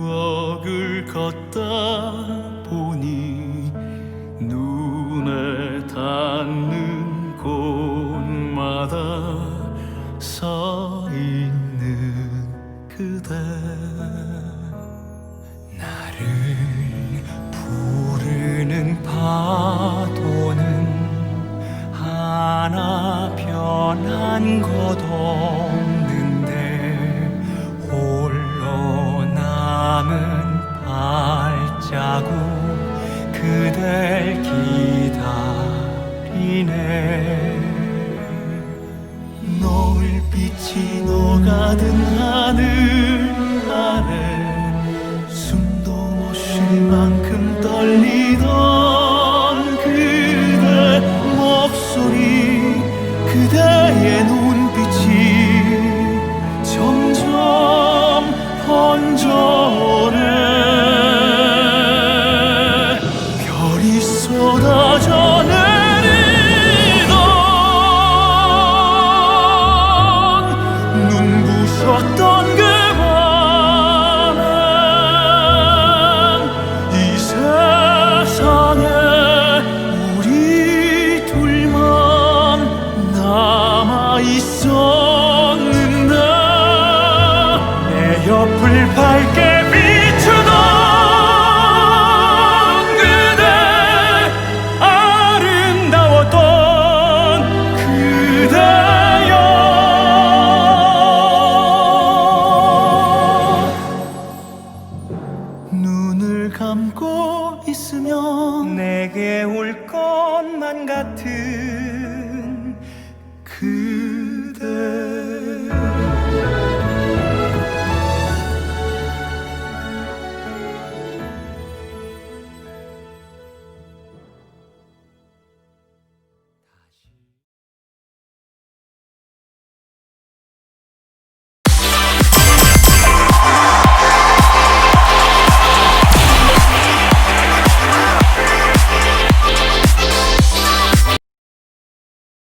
추억을 걷다 보니 눈에 닿는 곳마다 서 있는 그대 그댈 기다리네. 노을빛이 녹아든 하늘 아래 숨도 못 쉴 만큼 떨리던 그대 목소리 그대의 눈빛이 점점 번져오네 쏟아져 내리던 눈부셨던 그 밤엔 이 세상에 우리 둘만 남아 있었는데 내 옆을 밝게 안고 있으면 내게 올 것만 같은 그대.